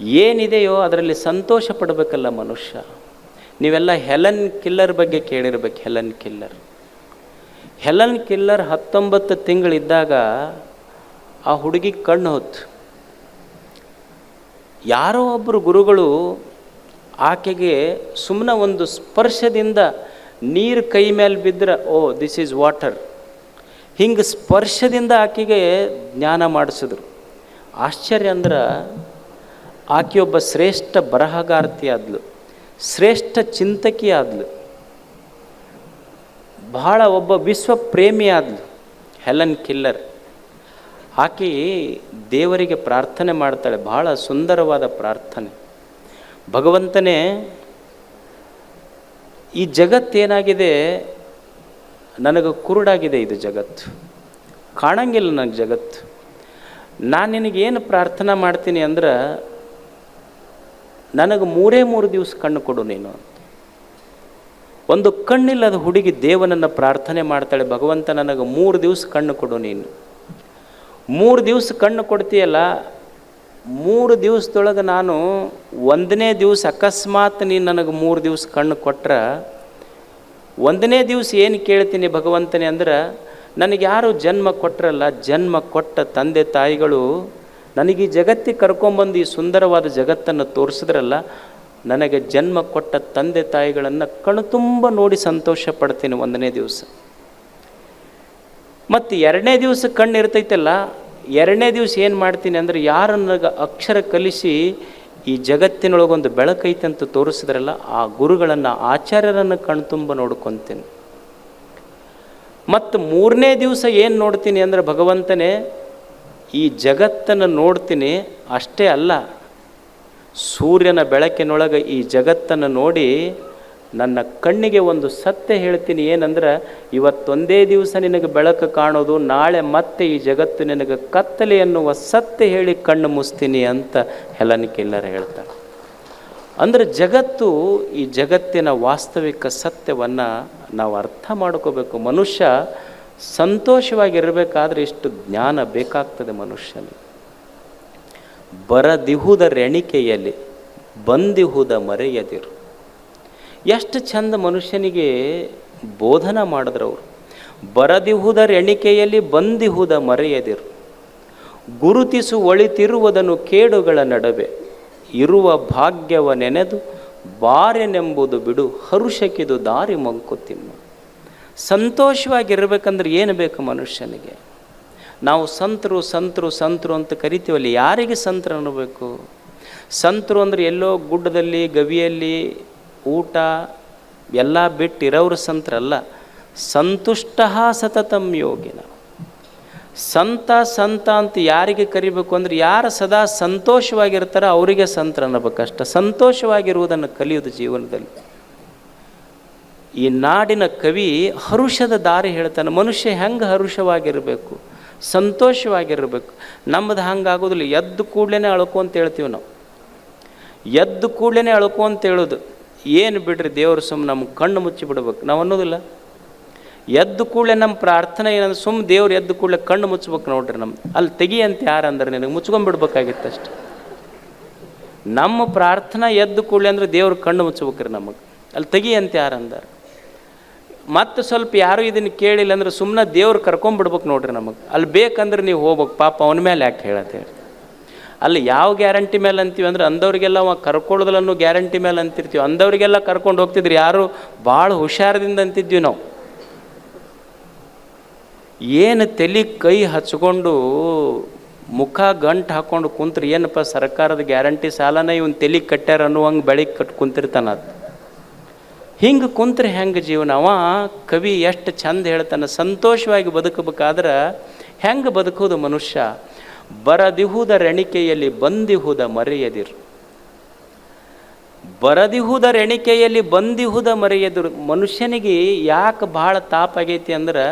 ಏನಿದೆಯೋ ಅದರಲ್ಲಿ ಸಂತೋಷ ಪಡಬೇಕಲ್ಲ ಮನುಷ್ಯ. ನೀವೆಲ್ಲ ಹೆಲನ್ ಕಿಲ್ಲರ್ ಬಗ್ಗೆ ಕೇಳಿರ್ಬೇಕು, ಹೆಲನ್ ಕಿಲ್ಲರ್. ಹೆಲನ್ ಕಿಲ್ಲರ್ ಹತ್ತೊಂಬತ್ತು ತಿಂಗಳಿದ್ದಾಗ ಆ ಹುಡುಗಿ ಕಣ್ಣು ಹೊತ್ತು. ಯಾರೋ ಒಬ್ಬರು ಗುರುಗಳು ಆಕೆಗೆ ಸುಮ್ಮನೆ ಒಂದು ಸ್ಪರ್ಶದಿಂದ ನೀರು ಕೈ ಮೇಲೆ ಬಿದ್ದರೆ ಓ ದಿಸ್ ಈಸ್ ವಾಟರ್ ಹಿಂಗೆ ಸ್ಪರ್ಶದಿಂದ ಆಕೆಗೆ ಜ್ಞಾನ ಮಾಡಿಸಿದ್ರು. ಆಶ್ಚರ್ಯ ಅಂದ್ರೆ ಆಕೆಯೊಬ್ಬ ಶ್ರೇಷ್ಠ ಬರಹಗಾರ್ತಿ ಆದ್ಲು, ಶ್ರೇಷ್ಠ ಚಿಂತಕಿ ಆದ್ಲು, ಬಹಳ ಒಬ್ಬ ವಿಶ್ವ ಪ್ರೇಮಿ ಆದ್ಲು, ಹೆಲನ್ ಕಿಲ್ಲರ್. ಆಕೆ ದೇವರಿಗೆ ಪ್ರಾರ್ಥನೆ ಮಾಡ್ತಾಳೆ, ಬಹಳ ಸುಂದರವಾದ ಪ್ರಾರ್ಥನೆ. ಭಗವಂತನೇ, ಈ ಜಗತ್ತೇನಾಗಿದೆ ನನಗೆ ಕುರುಡಾಗಿದೆ ಇದು ಜಗತ್ತು. ಕಾಣಂಗಿಲ್ಲ ನನಗೆ ಜಗತ್ತು. ನಾನು ನಿನಗೇನು ಪ್ರಾರ್ಥನೆ ಮಾಡ್ತೀನಿ ಅಂದ್ರೆ ನನಗೆ ಮೂರೇ ಮೂರು ದಿವಸ ಕಣ್ಣು ಕೊಡು ನೀನು ಒಂದು ಕಣ್ಣಿಲ್ಲದ ಹುಡುಗಿ ದೇವನನ್ನು ಪ್ರಾರ್ಥನೆ ಮಾಡ್ತಾಳೆ, ಭಗವಂತ ನನಗೆ ಮೂರು ದಿವಸ ಕಣ್ಣು ಕೊಡು ನೀನು. ಮೂರು ದಿವಸ ಕಣ್ಣು ಕೊಡ್ತೀಯಲ್ಲ, ಮೂರು ದಿವಸದೊಳಗೆ ನಾನು ಒಂದನೇ ದಿವಸ ಅಕಸ್ಮಾತ್ ನೀನು ನನಗೆ ಮೂರು ದಿವಸ ಕಣ್ಣು ಕೊಟ್ರೆ, ಒಂದನೇ ದಿವಸ ಏನು ಕೇಳ್ತೀನಿ ಭಗವಂತನೇ ಅಂದ್ರೆ, ನನಗೆ ಯಾರು ಜನ್ಮ ಕೊಟ್ಟರಲ್ಲ ಜನ್ಮ ಕೊಟ್ಟ ತಂದೆ ತಾಯಿಗಳು ನನಗೆ ಈ ಜಗತ್ತಿಗೆ ಕರ್ಕೊಂಬಂದು ಈ ಸುಂದರವಾದ ಜಗತ್ತನ್ನು ತೋರಿಸಿದ್ರಲ್ಲ, ನನಗೆ ಜನ್ಮ ಕೊಟ್ಟ ತಂದೆ ತಾಯಿಗಳನ್ನು ಕಣ್ಣು ತುಂಬ ನೋಡಿ ಸಂತೋಷ ಪಡ್ತೀನಿ ಒಂದನೇ ದಿವಸ. ಮತ್ತು ಎರಡನೇ ದಿವಸ ಕಣ್ಣು ಇರ್ತೈತಲ್ಲ, ಎರಡನೇ ದಿವಸ ಏನು ಮಾಡ್ತೀನಿ ಅಂದರೆ ಯಾರು ನನಗೆ ಅಕ್ಷರ ಕಲಿಸಿ ಈ ಜಗತ್ತಿನೊಳಗೊಂದು ಬೆಳಕೈತೆ ಅಂತ ತೋರಿಸಿದ್ರಲ್ಲ, ಆ ಗುರುಗಳನ್ನು, ಆಚಾರ್ಯರನ್ನು ಕಣ್ತುಂಬ ನೋಡ್ಕೊತೀನಿ. ಮತ್ತು ಮೂರನೇ ದಿವಸ ಏನು ನೋಡ್ತೀನಿ ಅಂದರೆ ಭಗವಂತನೇ ಈ ಜಗತ್ತನ್ನು ನೋಡ್ತೀನಿ ಅಷ್ಟೇ ಅಲ್ಲ. ಸೂರ್ಯನ ಬೆಳಕಿನೊಳಗೆ ಈ ಜಗತ್ತನ್ನು ನೋಡಿ ನನ್ನ ಕಣ್ಣಿಗೆ ಒಂದು ಸತ್ಯ ಹೇಳ್ತೀನಿ ಏನಂದ್ರೆ, ಇವತ್ತೊಂದೇ ದಿವಸ ನಿನಗೆ ಬೆಳಕು ಕಾಣೋದು, ನಾಳೆ ಮತ್ತೆ ಈ ಜಗತ್ತು ನಿನಗೆ ಕತ್ತಲೆ ಎನ್ನುವ ಸತ್ಯ ಹೇಳಿ ಕಣ್ಣು ಮುಸ್ತೀನಿ ಅಂತ ಹೆಲನ್ ಕಿಲ್ಲರ್ ಹೇಳ್ತಾಳೆ ಅಂದರೆ ಜಗತ್ತು ಈ ಜಗತ್ತಿನ ವಾಸ್ತವಿಕ ಸತ್ಯವನ್ನು ನಾವು ಅರ್ಥ ಮಾಡ್ಕೋಬೇಕು. ಮನುಷ್ಯ ಸಂತೋಷವಾಗಿರಬೇಕಾದ್ರೆ ಇಷ್ಟು ಜ್ಞಾನ ಬೇಕಾಗ್ತದೆ ಮನುಷ್ಯನಿಗೆ. ಬರದಿಹುದ ರೆಣಿಕೆಯಲ್ಲಿ, ಬಂದಿಹುದ ಮರೆಯದಿರು. ಎಷ್ಟು ಚಂದ ಮನುಷ್ಯನಿಗೆ ಬೋಧನ ಮಾಡಿದ್ರವರು ಬರದಿಹುದ ರೆಣಿಕೆಯಲ್ಲಿ, ಬಂದಿಹುದ ಮರೆಯದಿರು. ಗುರುತಿಸು ಒಳಿತಿರುವುದನ್ನು ಕೇಡುಗಳ ನಡುವೆ. ಇರುವ ಭಾಗ್ಯವ ನೆನೆದು, ಬಾರೆನೆಂಬುದು ಬಿಡು, ಹರುಷಕಿದು ದಾರಿ ಮಂಕುತಿಮ್ಮ. ಸಂತೋಷವಾಗಿರ್ಬೇಕಂದ್ರೆ ಏನು ಬೇಕು ಮನುಷ್ಯನಿಗೆ? ನಾವು ಸಂತರು ಸಂತರು ಸಂತರು ಅಂತ ಕರಿತೀವಲ್ಲಿ, ಯಾರಿಗೆ ಸಂತರು ಅನ್ನಬೇಕು? ಸಂತರು ಅಂದರೆ ಎಲ್ಲೋ ಗುಡ್ಡದಲ್ಲಿ, ಗವಿಯಲ್ಲಿ, ಊಟ, ಎಲ್ಲ ಬಿಟ್ಟಿರೋರು ಸಂತರಲ್ಲ. ಸಂತುಷ್ಟ ಸತತಂ ಯೋಗಿನ. ಸಂತ ಸಂತ ಅಂತ ಯಾರಿಗೆ ಕರಿಬೇಕು ಅಂದ್ರೆ ಯಾರು ಸದಾ ಸಂತೋಷವಾಗಿರ್ತಾರೋ ಅವರಿಗೆ ಸಂತರ ಅನ್ನಬೇಕಷ್ಟ. ಸಂತೋಷವಾಗಿರುವುದನ್ನು ಕಲಿಯೋದು ಜೀವನದಲ್ಲಿ. ಈ ನಾಡಿನ ಕವಿ ಹರುಷದ ದಾರಿ ಹೇಳ್ತಾನೆ, ಮನುಷ್ಯ ಹೆಂಗೆ ಹರುಷವಾಗಿರಬೇಕು, ಸಂತೋಷವಾಗಿರಬೇಕು? ನಮ್ಮದು ಹಂಗಾಗೋದಿಲ್ಲ, ಎದ್ದು ಕೂಡಲೇ ಅಳ್ಕೊ ಅಂತ ಹೇಳ್ತೀವಿ ನಾವು. ಎದ್ದು ಕೂಡಲೇ ಅಳ್ಕೊ ಅಂತ ಹೇಳೋದು, ಏನು ಬಿಡ್ರಿ ದೇವರು ಸುಮ್ಮನೆ ನಮ್ಮ ಕಣ್ಣು ಮುಚ್ಚಿ ಬಿಡ್ಬೇಕು, ನಾವು ಅನ್ನೋದಿಲ್ಲ. ಎದ್ದು ಕೂಡಲೇ ನಮ್ಮ ಪ್ರಾರ್ಥನೆ ಏನಂದ್ರೆ ಸುಮ್ಮ ದೇವ್ರು ಎದ್ದು ಕೂಡಲೇ ಕಣ್ಣು ಮುಚ್ಬೇಕು ನೋಡ್ರಿ ನಮ್ಮ ಅಲ್ಲಿ ತೆಗಿ ಅಂತ ಯಾರು ಅಂದ್ರೆ ನಿನಗೆ ಮುಚ್ಕೊಂಡ್ಬಿಡ್ಬೇಕಾಗಿತ್ತು ಅಷ್ಟೆ. ನಮ್ಮ ಪ್ರಾರ್ಥನಾ ಎದ್ದು ಕೂಡಲೇ ಅಂದ್ರೆ ದೇವ್ರ ಕಣ್ಣು ಮುಚ್ಚಬೇಕ್ರಿ ನಮಗೆ, ಅಲ್ಲಿ ತೆಗಿ ಅಂತ ಯಾರು ಅಂದಾರ ಮತ್ತೆ ಸ್ವಲ್ಪ ಯಾರು ಇದನ್ನು ಕೇಳಿಲ್ಲ ಅಂದ್ರೆ ಸುಮ್ಮನೆ ದೇವ್ರು ಕರ್ಕೊಂಡ್ಬಿಡ್ಬೇಕು ನೋಡ್ರಿ ನಮಗೆ. ಅಲ್ಲಿ ಬೇಕಂದ್ರೆ ನೀವು ಹೋಗ್ಬೇಕು. ಪಾಪ ಅವನ ಮೇಲೆ ಯಾಕೆ ಹೇಳತ್ತೇಳಿ ಅಲ್ಲಿ ಯಾವ ಗ್ಯಾರಂಟಿ ಮೇಲೆ ಅಂತೀವಿ ಅಂದ್ರೆ ಅಂದವರಿಗೆಲ್ಲ ಅವ ಕರ್ಕೊಳ್ಳೋದಲ್ಲೂ ಗ್ಯಾರಂಟಿ ಮೇಲೆ ಅಂತಿರ್ತೀವಿ. ಅಂದವರಿಗೆಲ್ಲ ಕರ್ಕೊಂಡು ಹೋಗ್ತಿದ್ರು ಯಾರು ಭಾಳ ಹುಷಾರದಿಂದ ಅಂತಿದ್ವಿ ನಾವು. ಏನು ತಲೆ ಕೈ ಹಚ್ಕೊಂಡು ಮುಖ ಗಂಟು ಹಾಕೊಂಡು ಕುಂತ್ರೆ ಏನಪ್ಪ ಸರ್ಕಾರದ ಗ್ಯಾರಂಟಿ ಸಾಲನೇ ಇವನ್ ತಲೆ ಕಟ್ಟ್ಯಾರ ಅನ್ನುವಂಗೆ ಬೆಳಿಗ್ಗೆ ಕಟ್ ಕುಂತಿರ್ತಾನ ಅದು. ಹಿಂಗೆ ಕುಂತ್ರೆ ಹೆಂಗೆ ಜೀವನ? ಅವ ಕವಿ ಎಷ್ಟು ಚಂದ ಹೇಳ್ತಾನೆ, ಸಂತೋಷವಾಗಿ ಬದುಕಬೇಕಾದ್ರೆ ಹೆಂಗೆ ಬದುಕೋದು ಮನುಷ್ಯ? ಬರದಿಹುದ ರೆಣಿಕೆಯಲ್ಲಿ ಬಂದಿಹುದ ಮರೆಯದಿರು. ಬರದಿಹುದ ರೆಣಿಕೆಯಲ್ಲಿ ಬಂದಿಹುದ ಮರೆಯದಿರು. ಮನುಷ್ಯನಿಗೆ ಯಾಕೆ ಭಾಳ ತಾಪಾಗೈತಿ ಅಂದ್ರೆ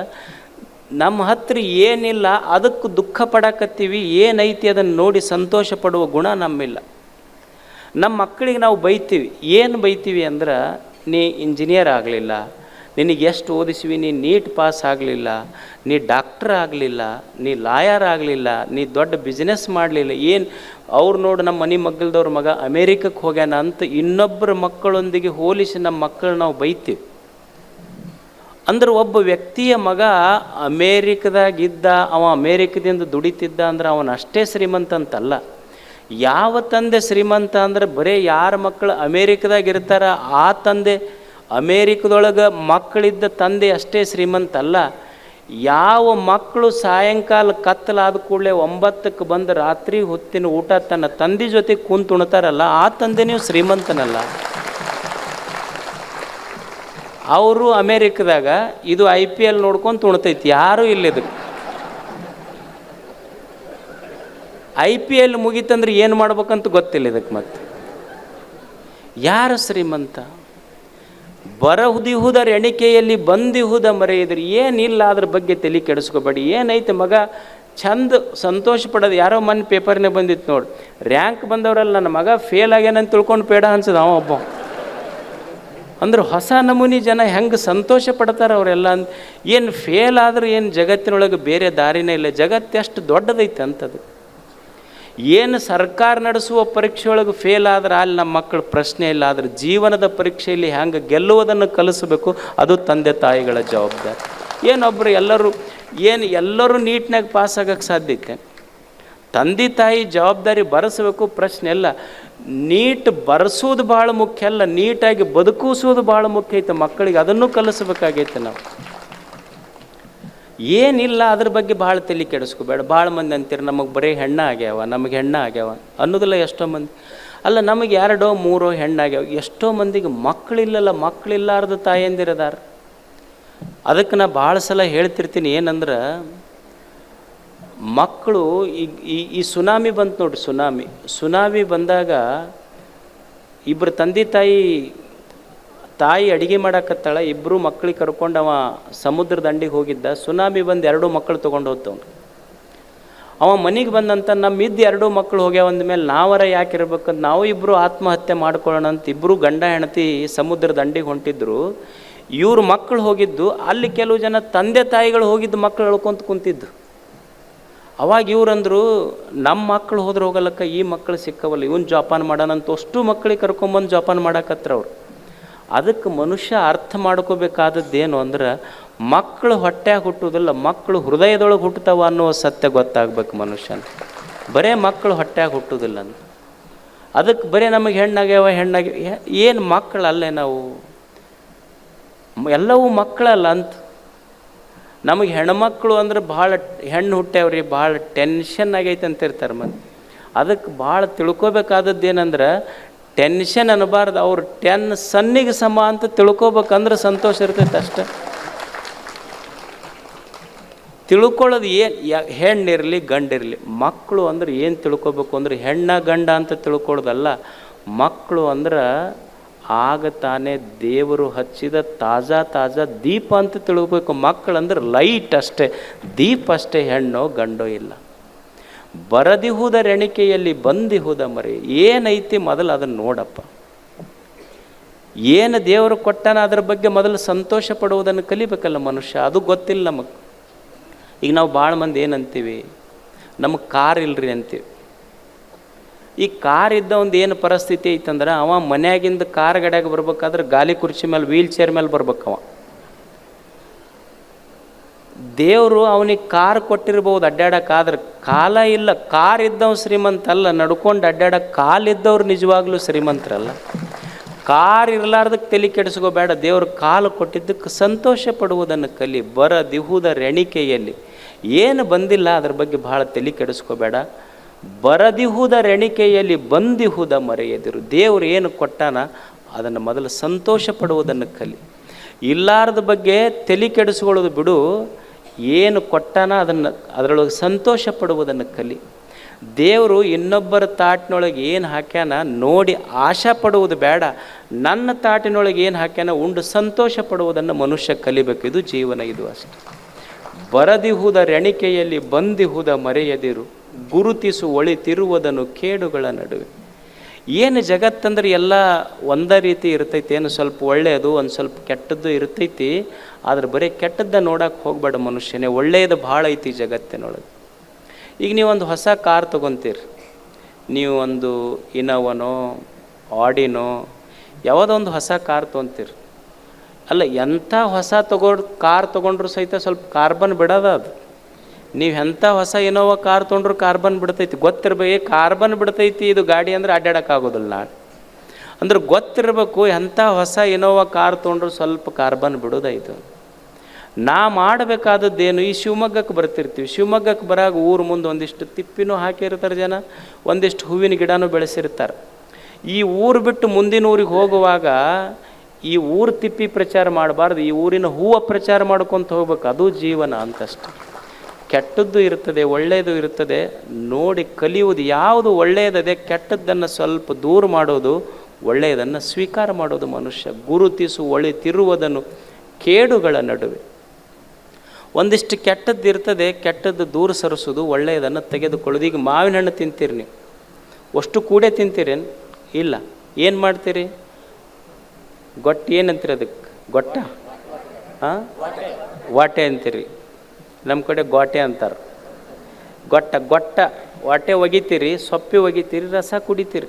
ನಮ್ಮ ಹತ್ರ ಏನಿಲ್ಲ, ಅದಕ್ಕೆ ದುಃಖ ಪಡಕತ್ತೀವಿ, ಏನೈತಿ ಅದನ್ನು ನೋಡಿ ಸಂತೋಷ ಪಡುವ ಗುಣ ನಮ್ಮಿಲ್ಲ. ನಮ್ಮ ಮಕ್ಕಳಿಗೆ ನಾವು ಬೈತೀವಿ, ಏನು ಬೈತೀವಿ ಅಂದ್ರೆ ನೀ ಇಂಜಿನಿಯರ್ ಆಗಲಿಲ್ಲ, ನಿನಗೆ ಎಷ್ಟು ಓದಿಸಿವಿ, ನೀ ನೀಟ್ ಪಾಸ್ ಆಗಲಿಲ್ಲ, ನೀ ಡಾಕ್ಟ್ರ್ ಆಗಲಿಲ್ಲ, ನೀ ಲಾಯರ್ ಆಗಲಿಲ್ಲ, ನೀ ದೊಡ್ಡ ಬಿಸ್ನೆಸ್ ಮಾಡಲಿಲ್ಲ, ಏನು ಅವ್ರು ನೋಡು ನಮ್ಮ ಮನೆ ಮಗ್ಗಲ್ದವ್ರ ಮಗ ಅಮೇರಿಕಕ್ಕೆ ಹೋಗ್ಯಾನ ಅಂತ ಇನ್ನೊಬ್ಬರ ಮಕ್ಕಳೊಂದಿಗೆ ಹೋಲಿಸಿ ನಮ್ಮ ಮಕ್ಕಳು ನಾವು ಬೈತೀವಿ. ಅಂದ್ರೆ ಒಬ್ಬ ವ್ಯಕ್ತಿಯ ಮಗ ಅಮೇರಿಕದಾಗಿದ್ದ ಅವ ಅಮೇರಿಕದಿಂದ ದುಡಿತಿದ್ದ ಅಂದ್ರೆ ಅವನ ಅಷ್ಟೇ ಶ್ರೀಮಂತ ಅಂತಲ್ಲ ಯಾವ ತಂದೆ ಶ್ರೀಮಂತ ಅಂದ್ರೆ ಬರೀ ಯಾರ ಮಕ್ಕಳು ಅಮೇರಿಕದಾಗ ಇರ್ತಾರ, ಆ ತಂದೆ ಅಮೇರಿಕದೊಳಗೆ ಮಕ್ಕಳಿದ್ದ ತಂದೆ ಅಷ್ಟೇ ಶ್ರೀಮಂತ ಅಲ್ಲ. ಯಾವ ಮಕ್ಕಳು ಸಾಯಂಕಾಲ ಕತ್ತಲಾದ ಕೂಡಲೇ ಒಂಬತ್ತಕ್ಕೆ ಬಂದು ರಾತ್ರಿ ಹೊತ್ತಿನ ಊಟ ತನ್ನ ತಂದೆ ಜೊತೆ ಕುಂತು ಉಣ್ತಾರಲ್ಲ ಆ ತಂದೆನೂ ಶ್ರೀಮಂತನಲ್ಲ. ಅವರು ಅಮೇರಿಕದಾಗ, ಇದು ಐ ಪಿ ಎಲ್ ನೋಡ್ಕೊಂಡು ಉಣ್ತೈತಿ, ಯಾರೂ ಇಲ್ಲ ಇದಕ್ಕೆ ಐ ಪಿ ಎಲ್ ಮುಗೀತಂದ್ರೆ ಏನು ಮಾಡ್ಬೇಕಂತ ಗೊತ್ತಿಲ್ಲ ಇದಕ್ಕೆ ಮತ್ತೆ. ಯಾರು ಶ್ರೀಮಂತ? ಬರಹುದಿಹುದರ ಎಣಿಕೆಯಲ್ಲಿ ಬಂದಿಹುದ ಮರೆಯಿದ್ರೆ ಏನಿಲ್ಲ ಅದ್ರ ಬಗ್ಗೆ ತಲೆ ಕೆಡಿಸ್ಕೋಬೇಡಿ. ಏನೈತೆ ಮಗ? ಚಂದ ಸಂತೋಷ ಪಡೋದು ಯಾರೋ ಮೊನ್ನೆ ಪೇಪರ್ನೇ ಬಂದಿತ್ತು ನೋಡಿ. ರ್ಯಾಂಕ್ ಬಂದವರಲ್ಲ ನನ್ನ ಮಗ ಫೇಲ್ ಆಗ್ಯಾನಂತ ತಿಳ್ಕೊಂಡು ಪೇಡ ಅನ್ಸದ ಅವ ಒಬ್ಬ. ಅಂದ್ರೆ ಹೊಸ ನಮೂನಿ ಜನ ಹೆಂಗೆ ಸಂತೋಷ ಪಡ್ತಾರೆ ಅವರೆಲ್ಲ ಅಂತ ಏನು ಫೇಲ್ ಆದ್ರೆ ಏನು ಜಗತ್ತಿನೊಳಗೆ ಬೇರೆ ದಾರಿನೇ ಇಲ್ಲ. ಜಗತ್ತು ಎಷ್ಟು ದೊಡ್ಡದೈತೆ ಅಂಥದ್ದು ಏನು ಸರ್ಕಾರ ನಡೆಸುವ ಪರೀಕ್ಷೆಯೊಳಗೆ ಫೇಲ್ ಆದ್ರೆ ಅಲ್ಲಿ ನಮ್ಮ ಮಕ್ಕಳು ಪ್ರಶ್ನೆ ಇಲ್ಲ, ಆದರೆ ಜೀವನದ ಪರೀಕ್ಷೆಯಲ್ಲಿ ಹ್ಯಾಂಗೆ ಗೆಲ್ಲುವುದನ್ನು ಕಲಿಸಬೇಕು, ಅದು ತಂದೆ ತಾಯಿಗಳ ಜವಾಬ್ದಾರಿ. ಏನೊಬ್ಬರು ಎಲ್ಲರೂ, ಏನು ಎಲ್ಲರೂ ನೀಟ್ನಾಗ ಪಾಸ್ ಆಗೋಕ್ಕೆ ಸಾಧ್ಯತೆ ತಂದೆ ತಾಯಿ ಜವಾಬ್ದಾರಿ ಬರೆಸಬೇಕು, ಪ್ರಶ್ನೆ ಇಲ್ಲ. ನೀಟ್ ಬರೆಸೋದು ಭಾಳ ಮುಖ್ಯ ಅಲ್ಲ, ನೀಟಾಗಿ ಬದುಕಿಸೋದು ಭಾಳ ಮುಖ್ಯ ಐತೆ, ಮಕ್ಕಳಿಗೆ ಅದನ್ನು ಕಲಿಸ್ಬೇಕಾಗೈತೆ ನಾವು. ಏನಿಲ್ಲ ಅದ್ರ ಬಗ್ಗೆ ಭಾಳ ತಲೆ ಕೆಡಿಸ್ಕೋಬೇಡ. ಭಾಳ ಮಂದಿ ಅಂತೀರಿ, ನಮಗೆ ಬರೀ ಹೆಣ್ಣ ಆಗ್ಯಾವ, ನಮಗೆ ಹೆಣ್ಣ ಆಗ್ಯಾವ ಅನ್ನೋದಿಲ್ಲ ಎಷ್ಟೋ ಮಂದಿ. ಅಲ್ಲ, ನಮಗೆ ಎರಡೋ ಮೂರೋ ಹೆಣ್ಣಾಗ್ಯಾವ ಎಷ್ಟೋ ಮಂದಿಗೆ ಮಕ್ಕಳಿಲ್ಲಲ್ಲ ಮಕ್ಕಳಿಲ್ಲಾರ್ದ ತಾಯಂದಿರದಾರ ಅದಕ್ಕೆ ನಾ ಭಾಳ ಸಲ ಹೇಳ್ತಿರ್ತೀನಿ ಏನಂದ್ರೆ ಮಕ್ಕಳು ಈ ಈ ಸುನಾಮಿ ಬಂತು ನೋಡ್ರಿ ಸುನಾಮಿ. ಸುನಾಮಿ ಬಂದಾಗ ಇಬ್ಬರು ತಂದೆ ತಾಯಿ ತಾಯಿ ಅಡಿಗೆ ಮಾಡಾಕತ್ತಾಳ ಇಬ್ಬರು ಮಕ್ಕಳಿಗೆ ಕರ್ಕೊಂಡು ಅವ ಸಮುದ್ರ ದಂಡಿಗೆ ಹೋಗಿದ್ದ, ಸುನಾಮಿ ಬಂದು ಎರಡು ಮಕ್ಕಳು ತೊಗೊಂಡು ಹೋಗ್ತವ್ನು. ಅವ ಮನೆಗೆ ಬಂದಂತ ನಮ್ಮ ಇದ್ದು ಎರಡು ಮಕ್ಕಳು ಹೋಗ್ಯಾವ ಅಂದಮೇಲೆ ನಾವರ ಯಾಕೆ ಇರ್ಬೇಕಂತ ನಾವು ಇಬ್ಬರು ಆತ್ಮಹತ್ಯೆ ಮಾಡ್ಕೊಳ್ಳೋಣ ಅಂತ ಇಬ್ಬರು ಗಂಡ ಹೆಂಡತಿ ಸಮುದ್ರ ದಂಡಿಗೆ ಹೊಂಟಿದ್ರು. ಇವ್ರ ಮಕ್ಕಳು ಹೋಗಿದ್ದು, ಅಲ್ಲಿ ಕೆಲವು ಜನ ತಂದೆ ತಾಯಿಗಳು ಹೋಗಿದ್ದು ಮಕ್ಕಳು ಹೇಳ್ಕೊಂತ ಕುಂತಿದ್ದು. ಅವಾಗ ಇವ್ರಂದ್ರು ನಮ್ಮ ಮಕ್ಕಳು ಹೋದ್ರೆ ಹೋಗಲಕ್ಕ ಈ ಮಕ್ಕಳು ಸಿಕ್ಕವಲ್ಲ, ಇವನ್ ಜೋಪಾನ ಮಾಡೋಣಂತ ಅಷ್ಟು ಮಕ್ಕಳಿಗೆ ಕರ್ಕೊಂಬಂದು ಜೋಪಾನ ಮಾಡಾಕತ್ರ ಅವ್ರು. ಅದಕ್ಕೆ ಮನುಷ್ಯ ಅರ್ಥ ಮಾಡ್ಕೋಬೇಕಾದದ್ದೇನು ಅಂದ್ರೆ ಮಕ್ಕಳು ಹೊಟ್ಟೆ ಹುಟ್ಟುವುದಿಲ್ಲ, ಮಕ್ಕಳು ಹೃದಯದೊಳಗೆ ಹುಟ್ಟುತ್ತವ ಅನ್ನುವ ಸತ್ಯ ಗೊತ್ತಾಗ್ಬೇಕು ಮನುಷ್ಯನ ಬರೇ ಮಕ್ಕಳು ಹೊಟ್ಟೆಗೆ ಹುಟ್ಟುವುದಿಲ್ಲ ಅಂತ. ಅದಕ್ಕೆ ಬರೀ ನಮಗೆ ಹೆಣ್ಣಾಗ್ಯಾವ ಹೆಣ್ಣಾಗ್ಯಾವ ಏನು ಮಕ್ಕಳಲ್ಲೇ ನಾವು? ಎಲ್ಲವೂ ಮಕ್ಕಳಲ್ಲ ಅಂತ. ನಮಗೆ ಹೆಣ್ಮಕ್ಳು ಅಂದ್ರೆ ಭಾಳ ಹೆಣ್ಣು ಹುಟ್ಟ್ಯಾವ್ರಿ ಭಾಳ ಟೆನ್ಷನ್ ಆಗೈತೆ ಅಂತ ಇರ್ತಾರೆ ಮಂದಿ. ಅದಕ್ಕೆ ಭಾಳ ತಿಳ್ಕೊಬೇಕಾದದ್ದು ಏನಂದ್ರೆ ಟೆನ್ಷನ್ ಅನ್ನಬಾರ್ದು ಅವ್ರು ಟೆನ್ ಸನ್ನಿಗೆ ಸಮ ಅಂತ ತಿಳ್ಕೊಬೇಕಂದ್ರೆ ಸಂತೋಷ ಇರ್ತೈತೆ ಅಷ್ಟೆ. ತಿಳ್ಕೊಳ್ಳೋದು ಏನು ಹೆಣ್ಣಿರಲಿ, ಗಂಡಿರಲಿ. ಮಕ್ಕಳು ಅಂದ್ರೆ ಏನು ತಿಳ್ಕೊಬೇಕು ಅಂದ್ರೆ ಹೆಣ್ಣ, ಗಂಡ ಅಂತ ತಿಳ್ಕೊಳ್ಳೋದಲ್ಲ ಮಕ್ಕಳು ಅಂದ್ರೆ ಆಗ ತಾನೇ ದೇವರು ಹಚ್ಚಿದ ತಾಜಾ ತಾಜಾ ದೀಪ ಅಂತ ತಿಳ್ಕೊಬೇಕು. ಮಕ್ಕಳು ಅಂದ್ರೆ ಲೈಟ್ ಅಷ್ಟೇ. ದೀಪ ಅಷ್ಟೇ ಹೆಣ್ಣೋ, ಗಂಡೋ ಇಲ್ಲ. ಬರದಿಹುದ ರೆಣಿಕೆಯಲ್ಲಿ ಬಂದಿಹುದ ಮರಿ, ಏನೈತಿ ಮೊದಲು ಅದನ್ನು ನೋಡಪ್ಪ. ಏನು ದೇವರು ಕೊಟ್ಟನ ಅದ್ರ ಬಗ್ಗೆ ಮೊದಲು ಸಂತೋಷ ಪಡುವುದನ್ನು ಕಲಿಬೇಕಲ್ಲ ಮನುಷ್ಯ, ಅದು ಗೊತ್ತಿಲ್ಲ ನಮಗೆ. ಈಗ ನಾವು ಭಾಳ ಮಂದಿ ಏನಂತೀವಿ, ನಮಗೆ ಕಾರ್ ಇಲ್ರಿ ಅಂತೀವಿ. ಈ ಕಾರ್ ಇದ್ದ ಒಂದು ಏನು ಪರಿಸ್ಥಿತಿ ಐತಂದ್ರೆ, ಅವ ಮನ್ಯಾಗಿಂದ ಕಾರ್ ಗಡ್ಯಾಗ ಬರ್ಬೇಕಾದ್ರೆ ಗಾಲಿ ಕುರ್ಚಿ ಮೇಲೆ ವೀಲ್ ಚೇರ್ ಮೇಲೆ ಬರ್ಬೇಕವ. ದೇವರು ಅವನಿಗೆ ಕಾರ್ ಕೊಟ್ಟಿರ್ಬೋದು ಅಡ್ಡಾಡಕ್ಕಾದ್ರೆ ಕಾಲ ಇಲ್ಲ. ಕಾರ್ ಇದ್ದವ್ ಶ್ರೀಮಂತ ಅಲ್ಲ, ನಡ್ಕೊಂಡು ಅಡ್ಡಾಡಕ್ಕೆ ಕಾಲಿದ್ದವ್ರು ನಿಜವಾಗ್ಲೂ ಶ್ರೀಮಂತರಲ್ಲ ಕಾರ್ ಇರಲಾರ್ದಕ್ಕೆ ತಲೆ ಕೆಡಿಸ್ಕೋಬೇಡ, ದೇವರು ಕಾಲು ಕೊಟ್ಟಿದ್ದಕ್ಕೆ ಸಂತೋಷ ಪಡುವುದನ್ನು ಕಲಿ. ಬರದಿಹುದ ರೆಣಿಕೆಯಲ್ಲಿ. ಏನು ಬಂದಿಲ್ಲ, ಅದ್ರ ಬಗ್ಗೆ ಭಾಳ ತಲೆ ಕೆಡಿಸ್ಕೋಬೇಡ. ಬರದಿಹುದ ರೆಣಿಕೆಯಲ್ಲಿ ಬಂದಿಹುದ ಮರೆಯದಿರು. ದೇವರು ಏನು ಕೊಟ್ಟಾನ, ಅದನ್ನು ಮೊದಲು ಸಂತೋಷ ಪಡುವುದನ್ನು ಕಲಿ. ಇಲ್ಲಾರದ ಬಗ್ಗೆ ತಲೆ ಕೆಡಿಸ್ಕೊಳ್ಳೋದು ಬಿಡು. ಏನು ಕೊಟ್ಟಾನ ಅದನ್ನು ಅದರೊಳಗೆ ಸಂತೋಷ ಪಡುವುದನ್ನು ಕಲಿ. ದೇವರು ಇನ್ನೊಬ್ಬರ ತಾಟಿನೊಳಗೆ ಏನು ಹಾಕ್ಯಾನ ನೋಡಿ ಆಶಾ ಪಡುವುದು ಬೇಡ. ನನ್ನ ತಾಟಿನೊಳಗೆ ಏನು ಹಾಕ್ಯಾನ ಉಂಡು ಸಂತೋಷ ಪಡುವುದನ್ನು ಮನುಷ್ಯ ಕಲಿಬೇಕು. ಇದು ಜೀವನ, ಇದು ಅಷ್ಟೆ. ಬರದಿಹುದ ರೆಣಿಕೆಯಲ್ಲಿ ಬಂದಿಹುದ ಮರೆಯದಿರು. ಗುರುತಿಸು, ಒಳಿತಿರುವುದನ್ನು ಕೇಡುಗಳ ನಡುವೆ. ಏನು ಜಗತ್ತಂದ್ರೆ ಎಲ್ಲ ಒಂದೇ ರೀತಿ ಇರ್ತೈತಿ, ಏನು ಸ್ವಲ್ಪ ಒಳ್ಳೆಯದು, ಒಂದು ಸ್ವಲ್ಪ ಕೆಟ್ಟದ್ದು ಇರ್ತೈತಿ, ಆದ್ರೆ ಬರೀ ಕೆಟ್ಟದ್ದ ನೋಡಕ್ಕೆ ಹೋಗ್ಬೇಡ ಮನುಷ್ಯನೇ, ಒಳ್ಳೆಯದು ಭಾಳ ಐತಿ ಜಗತ್ತಿನೊಳಗೆ. ಈಗ ನೀವು ಒಂದು ಹೊಸ ಕಾರ್ ತೊಗೊತೀರಿ, ನೀವು ಒಂದು ಇನೋವನೋ ಆಡಿನೋ ಯಾವುದೋ ಒಂದು ಹೊಸ ಕಾರ್ ತೊಗೊಂತೀರಿ. ಅಲ್ಲ ಎಂಥ ಹೊಸ ತಗೊಂಡು, ಕಾರ್ ತೊಗೊಂಡ್ರು ಸಹಿತ ಸ್ವಲ್ಪ ಕಾರ್ಬನ್ ಬಿಡೋದ ಅದು. ನೀವು ಎಂಥ ಹೊಸ ಇನೋವಾ ಕಾರ್ ತೊಗೊಂಡ್ರು ಕಾರ್ಬನ್ ಬಿಡ್ತೈತಿ. ಗೊತ್ತಿರಬೇಕು ಕಾರ್ಬನ್ ಬಿಡ್ತೈತಿ ಇದು ಗಾಡಿ ಅಂದ್ರೆ ಅಡ್ಡಾಡೋಕ್ಕಾಗೋದಿಲ್ಲ. ನಾಳೆ ಅಂದ್ರೆ ಗೊತ್ತಿರಬೇಕು ಎಂಥ ಹೊಸ ಇನೋವಾ ಕಾರ್ ತೊಗೊಂಡ್ರು ಸ್ವಲ್ಪ ಕಾರ್ಬನ್ ಬಿಡೋದಾಯ್ತು ನಾ ಮಾಡಬೇಕಾದದ್ದೇನು, ಈ ಶಿವಮೊಗ್ಗಕ್ಕೆ ಬರ್ತಿರ್ತೀವಿ. ಶಿವಮೊಗ್ಗಕ್ಕೆ ಬರಾಗ ಊರು ಮುಂದೆ ಒಂದಿಷ್ಟು ತಿಪ್ಪಿನೂ ಹಾಕಿರ್ತಾರೆ ಜನ, ಒಂದಿಷ್ಟು ಹೂವಿನ ಗಿಡನೂ ಬೆಳೆಸಿರ್ತಾರೆ. ಈ ಊರು ಬಿಟ್ಟು ಮುಂದಿನ ಊರಿಗೆ ಹೋಗುವಾಗ ಈ ಊರು ತಿಪ್ಪಿ ಪ್ರಚಾರ ಮಾಡಬಾರ್ದು, ಈ ಊರಿನ ಹೂವು ಪ್ರಚಾರ ಮಾಡ್ಕೊತ ಹೋಗ್ಬೇಕು. ಅದು ಜೀವನ ಅಂತಷ್ಟು. ಕೆಟ್ಟದ್ದು ಇರುತ್ತದೆ ಒಳ್ಳೆಯದು ಇರುತ್ತದೆ ನೋಡಿ ಕಲಿಯುವುದು ಯಾವುದು ಒಳ್ಳೆಯದದೆ ಕೆಟ್ಟದ್ದನ್ನು ಸ್ವಲ್ಪ ದೂರ ಮಾಡೋದು ಒಳ್ಳೆಯದನ್ನು ಸ್ವೀಕಾರ ಮಾಡೋದು ಮನುಷ್ಯ ಗುರುತಿಸು ಒಳಿತಿರುವುದನ್ನು ಕೇಡುಗಳ ನಡುವೆ. ಒಂದಿಷ್ಟು ಕೆಟ್ಟದ್ದು ಇರ್ತದೆ ಕೆಟ್ಟದ್ದು ದೂರ ಸರಿಸೋದು ಒಳ್ಳೆಯದನ್ನು ತೆಗೆದುಕೊಳ್ಳೋದು. ಈಗ ಮಾವಿನ ಹಣ್ಣು ತಿಂತೀರಿ ನೀವು. ಅಷ್ಟು ಕೂಡೇ ತಿಂತೀರೇನು? ಇಲ್ಲ. ಏನು ಮಾಡ್ತೀರಿ? ಗೊಟ್ಟ ಏನಂತೀರಿ ಅದಕ್ಕೆ? ಗೊಟ್ಟ? ಹಾಂ ವಾಟೆ ಅಂತೀರಿ. ನಮ್ಮ ಕಡೆ ಗೋಟೆ ಅಂತಾರೆ. ಗೊಟ್ಟ ಗೊಟ್ಟ, ವಾಟೆ ಒಗಿತೀರಿ, ಸೊಪ್ಪಿ ಒಗಿತೀರಿ, ರಸ ಕುಡಿತೀರಿ.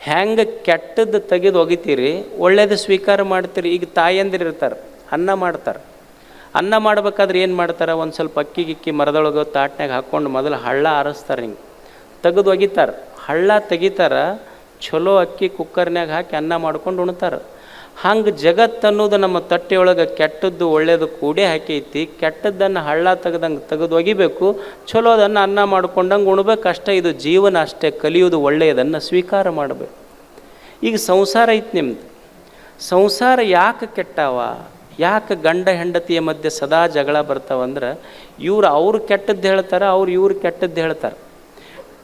ಹೆಂಗೆ ಕೆಟ್ಟದ್ದು ತೆಗೆದು ಒಗಿತೀರಿ, ಒಳ್ಳೇದು ಸ್ವೀಕಾರ ಮಾಡ್ತೀರಿ. ಈಗ ತಾಯಂದಿರು ಇರ್ತಾರೆ, ಅನ್ನ ಮಾಡ್ತಾರೆ. ಅನ್ನ ಮಾಡ್ಬೇಕಾದ್ರೆ ಏನು ಮಾಡ್ತಾರೆ? ಒಂದು ಸ್ವಲ್ಪ ಅಕ್ಕಿ, ಗಿಕ್ಕಿ, ಮರದೊಳಗೆ ತಾಟ್ನಾಗ ಹಾಕ್ಕೊಂಡು ಮೊದಲು ಹಳ್ಳ ಆರಿಸ್ತಾರೆ ಹಿಂಗೆ. ತೆಗೆದು ಒಗಿತಾರೆ. ಹಳ್ಳ ತೆಗಿತಾರೆ ಚಲೋ ಅಕ್ಕಿ ಕುಕ್ಕರ್ನಾಗ ಹಾಕಿ ಅನ್ನ ಮಾಡ್ಕೊಂಡು ಉಣ್ತಾರೆ. ಹಂಗೆ ಜಗತ್ತು ಅನ್ನೋದು ನಮ್ಮ ತಟ್ಟೆಯೊಳಗೆ ಕೆಟ್ಟದ್ದು ಒಳ್ಳೆಯದು ಕೂಡೇ ಹಾಕೈತಿ ಕೆಟ್ಟದ್ದನ್ನು ಹಳ್ಳ ತೆಗೆದಂಗೆ ತೆಗೆದು ಒಗಿಬೇಕು ಚಲೋದನ್ನು ಅನ್ನ ಮಾಡ್ಕೊಂಡಂಗೆ ಉಣ್ಬೇಕು, ಅಷ್ಟೇ ಇದು ಜೀವನ, ಅಷ್ಟೇ ಕಲಿಯೋದು ಒಳ್ಳೆಯದನ್ನು ಸ್ವೀಕಾರ ಮಾಡಬೇಕು. ಈಗ ಸಂಸಾರ ಐತಿ ನಿಮ್ಮದು ಸಂಸಾರ ಯಾಕೆ ಕೆಟ್ಟವ? ಯಾಕೆ ಗಂಡ ಹೆಂಡತಿಯ ಮಧ್ಯೆ ಸದಾ ಜಗಳ ಬರ್ತಾವಂದ್ರೆ, ಇವ್ರು ಅವ್ರು ಕೆಟ್ಟದ್ದು ಹೇಳ್ತಾರೆ, ಅವ್ರು ಇವ್ರು ಕೆಟ್ಟದ್ದು ಹೇಳ್ತಾರೆ.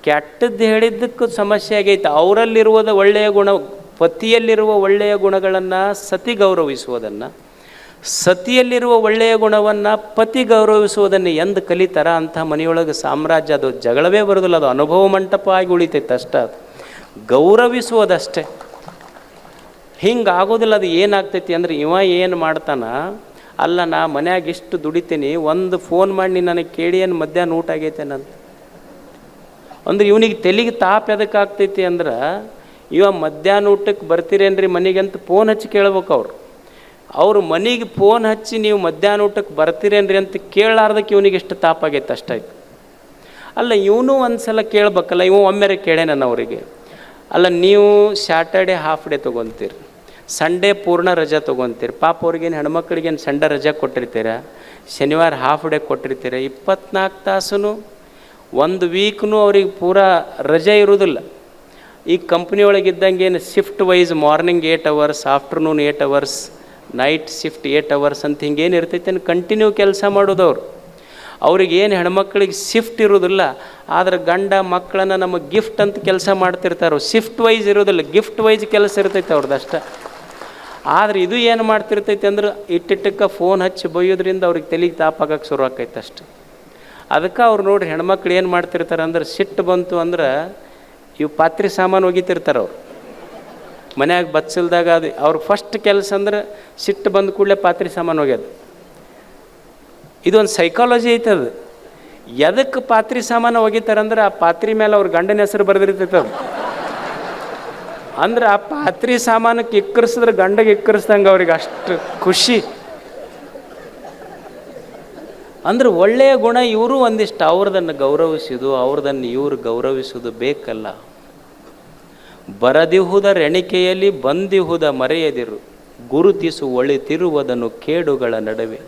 ಕೆಟ್ಟದ್ದು ಹೇಳಿದ್ದಕ್ಕೂ ಸಮಸ್ಯೆ ಆಗೈತೆ, ಅವರಲ್ಲಿರುವುದು ಒಳ್ಳೆಯ ಗುಣ ಪತಿಯಲ್ಲಿರುವ ಒಳ್ಳೆಯ ಗುಣಗಳನ್ನು ಸತಿ ಗೌರವಿಸುವುದನ್ನು, ಸತಿಯಲ್ಲಿರುವ ಒಳ್ಳೆಯ ಗುಣವನ್ನು ಪತಿ ಗೌರವಿಸುವುದನ್ನು ಎಂದು ಕಲಿತಾರ ಅಂಥ ಮನೆಯೊಳಗೆ ಸಾಮ್ರಾಜ್ಯ ಅದು ಜಗಳವೇ ಬರೋದಿಲ್ಲ, ಅದು ಅನುಭವ ಮಂಟಪ ಆಗಿ ಉಳಿತೈತೆ ಅಷ್ಟೇ ಅದು. ಗೌರವಿಸುವುದಷ್ಟೇ. ಹಿಂಗೆ ಆಗೋದಿಲ್ಲ, ಅದು ಏನಾಗ್ತೈತಿ ಅಂದ್ರೆ ಇವ ಏನು ಮಾಡ್ತಾನ, ಅಲ್ಲ ನಾ ಮನ್ಯಾಗ ಇಷ್ಟು ದುಡಿತೀನಿ, ಒಂದು ಫೋನ್ ಮಾಡಿ ನನಗೆ ಕೇಳಿ ಏನು ಮಧ್ಯಾಹ್ನ ಊಟ ಆಗೈತೆ ನಂತ ಅಂದ್ರೆ ಇವನಿಗೆ ತೆಲಿಗೆ ತಾಪ್ ಎದಕ್ಕಾಗ್ತೈತಿ ಅಂದ್ರೆ ಇವ ಮಧ್ಯಾಹ್ನ ಊಟಕ್ಕೆ ಬರ್ತೀರೇನ್ರಿ ಮನೆಗೆ ಅಂತ ಫೋನ್ ಹಚ್ಚಿ ಕೇಳ್ಬೇಕು ಅವ್ರು. ಅವ್ರು ಮನೆಗೆ ಫೋನ್ ಹಚ್ಚಿ ನೀವು ಮಧ್ಯಾಹ್ನ ಊಟಕ್ಕೆ ಬರ್ತೀರೇನ್ರಿ ಅಂತ ಕೇಳಾರ್ದಕ್ಕೆ ಇವನಿಗೆ ಎಷ್ಟು ತಾಪಾಗೈತೆ ಅಷ್ಟಾಯ್ತು ಅಲ್ಲ ಇವನು ಒಂದು ಸಲ ಕೇಳ್ಬೇಕಲ್ಲ ಇವ ಒಮ್ಮೆರೆ ಕೇಳೇ ನಾನು ಅವರಿಗೆ. ಅಲ್ಲ ನೀವು ಸ್ಯಾಟರ್ಡೆ ಹಾಫ್ ಡೇ ತೊಗೊತೀರಿ ಸಂಡೇ ಪೂರ್ಣ ರಜಾ ತೊಗೊತೀರಿ. ಪಾಪ ಅವ್ರಿಗೇನು ಹೆಣ್ಮಕ್ಳಿಗೇನು ಸಂಡೇ ರಜಾ ಕೊಟ್ಟಿರ್ತೀರ? ಶನಿವಾರ ಹಾಫ್ ಡೇ ಕೊಟ್ಟಿರ್ತೀರ? ಇಪ್ಪತ್ನಾಲ್ಕು ತಾಸು ಒಂದು ವೀಕ್ನು ಅವ್ರಿಗೆ ಪೂರಾ ರಜೆ ಇರೋದಿಲ್ಲ. ಈ ಕಂಪ್ನಿಯೊಳಗಿದ್ದಂಗೆ ಏನು shift wise morning eight hours afternoon eight hours night shift eight hours ಅಂತ ಹಿಂಗೇನು ಇರ್ತೈತೆ ಕಂಟಿನ್ಯೂ ಕೆಲಸ ಮಾಡೋದವ್ರು. ಅವ್ರಿಗೆ ಏನು ಹೆಣ್ಮಕ್ಳಿಗೆ ಶಿಫ್ಟ್ ಇರೋದಿಲ್ಲ ಆದರೆ ಗಂಡ ಮಕ್ಕಳನ್ನು ನಮ್ಮ ಗಿಫ್ಟ್ ಅಂತ ಕೆಲಸ ಮಾಡ್ತಿರ್ತಾರೆ. ಶಿಫ್ಟ್ ವೈಸ್ ಇರೋದಿಲ್ಲ ಗಿಫ್ಟ್ ವೈಸ್ ಕೆಲಸ ಇರ್ತೈತೆ ಅವ್ರದ್ದು ಅಷ್ಟೇ. ಆದರೆ ಇದು ಏನು ಮಾಡ್ತಿರ್ತೈತೆ ಅಂದ್ರೆ ಇಟ್ಟಿಟ್ಟಕ್ಕೆ ಫೋನ್ ಹಚ್ಚಿ ಬೈಯೋದ್ರಿಂದ ಅವ್ರಿಗೆ ತಲೆಗೆ ತಾಪಾಗಕ್ಕೆ ಶುರು ಆಕೈತೆ ಅಷ್ಟೆ. ಅದಕ್ಕೆ ಅವ್ರು ನೋಡಿ ಹೆಣ್ಮಕ್ಳು ಏನು ಮಾಡ್ತಿರ್ತಾರೆ ಅಂದ್ರೆ ಸಿಟ್ಟು ಬಂತು ಅಂದ್ರೆ ಇವು ಪಾತ್ರೆ ಸಾಮಾನು ಒಗಿತಿರ್ತಾರೆ ಅವ್ರು. ಮನ್ಯಾಗ ಬಚ್ಚಲ್ದಾಗ ಅದು ಅವ್ರ ಫಸ್ಟ್ ಕೆಲಸ ಅಂದ್ರೆ ಸಿಟ್ಟು ಬಂದ ಕೂಡಲೇ ಪಾತ್ರೆ ಸಾಮಾನು ಒಗ್ಯೋದು. ಇದೊಂದು ಸೈಕಾಲಜಿ ಐತೆ ಅದು. ಎದಕ್ಕೆ ಪಾತ್ರೆ ಸಾಮಾನು ಒಗಿತಾರಂದ್ರೆ ಆ ಪಾತ್ರೆ ಮೇಲೆ ಅವ್ರ ಗಂಡನ ಹೆಸರು ಅದು. ಅಂದ್ರೆ ಆ ಪಾತ್ರೆ ಸಾಮಾನಕ್ಕೆ ಇಕ್ಕರಿಸಿದ್ರೆ ಗಂಡಗೆ ಇಕ್ಕರಿಸ್ದಂಗೆ ಅವ್ರಿಗೆ ಅಷ್ಟು ಖುಷಿ. ಅಂದ್ರೆ ಒಳ್ಳೆಯ ಗುಣ ಇವರು ಒಂದಿಷ್ಟು, ಅವ್ರದನ್ನು ಗೌರವಿಸೋದು, ಅವ್ರದನ್ನು ಇವರು ಗೌರವಿಸೋದು ಬೇಕಲ್ಲ. ಬರದಿಹುದ ರೆಣಿಕೆಯಲ್ಲಿ ಬಂದಿಹುದ ಮರೆಯದಿರು, ಗುರುತಿಸು ಒಳಿತಿರುವುದನ್ನು ಕೇಡುಗಳ ನಡುವೆ.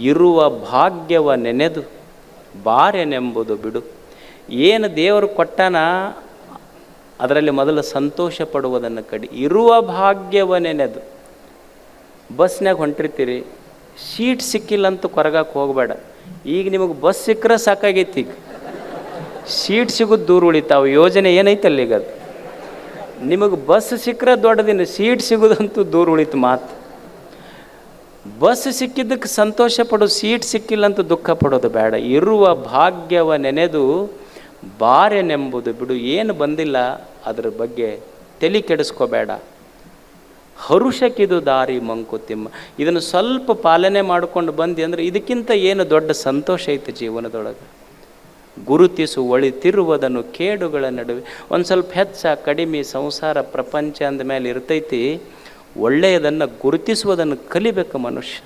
ಇರುವ ಭಾಗ್ಯವ ನೆನೆದು, ಬಾರೆನೆಂಬುದು ಬಿಡು. ಏನು ದೇವರು ಕೊಟ್ಟನ? ಅದರಲ್ಲಿ ಮೊದಲು ಸಂತೋಷ ಪಡುವುದನ್ನು ಕಡಿ. ಇರುವ ಭಾಗ್ಯವ ನೆನೆದು. ಬಸ್ನಾಗ ಹೊಂಟಿರ್ತೀರಿ. ಸೀಟ್ ಸಿಕ್ಕಿಲ್ಲ ಅಂತ ಕೊರಗಕ್ಕೆ ಹೋಗಬೇಡ. ಈಗ ನಿಮಗೆ ಬಸ್ ಸಿಕ್ಕರೆ ಸಾಕಾಗೈತಿ ಈಗ. ಸೀಟ್ ಸಿಗೋದು ದೂರ ಉಳಿತಾವ. ಯೋಜನೆ ಏನೈತಲ್ಲ ಈಗ ಅದು? ನಿಮಗೆ ಬಸ್ ಸಿಕ್ಕರೆ ದೊಡ್ಡದಿನ ಸೀಟ್ ಸಿಗೋದಂತೂ ದೂರ ಉಳಿತು ಮಾತು. ಬಸ್ ಸಿಕ್ಕಿದ್ದಕ್ಕೆ ಸಂತೋಷ ಪಡೋ ಸೀಟ್ ಸಿಕ್ಕಿಲ್ಲ ಅಂತ ದುಃಖ ಪಡೋದು ಬೇಡ. ಇರುವ ಭಾಗ್ಯವ ನೆನೆದು ಬಾರೆನೆಂಬುದು ಬಿಡು. ಏನು ಬಂದಿಲ್ಲ ಅದರ ಬಗ್ಗೆ ತಲೆ ಕೆಡಿಸ್ಕೋಬೇಡ. ಹರುಷಕ್ಕಿದು ದಾರಿ ಮಂಕುತಿಮ್ಮ ಇದನ್ನು ಸ್ವಲ್ಪ ಪಾಲನೆ ಮಾಡ್ಕೊಂಡು ಬಂದು ಅಂದರೆ ಇದಕ್ಕಿಂತ ಏನು ದೊಡ್ಡ ಸಂತೋಷ ಐತೆ ಜೀವನದೊಳಗೆ. ಗುರುತಿಸು ಒಳಿತಿರುವುದನ್ನು ಕೇಡುಗಳ ನಡುವೆ. ಒಂದು ಸ್ವಲ್ಪ ಹೆಚ್ಚ, ಕಡಿಮೆ ಸಂಸಾರ ಪ್ರಪಂಚ ಅಂದ ಮೇಲೆ ಇರ್ತೈತಿ. ಒಳ್ಳೆಯದನ್ನು ಗುರುತಿಸುವುದನ್ನು ಕಲಿಬೇಕು ಮನುಷ್ಯ.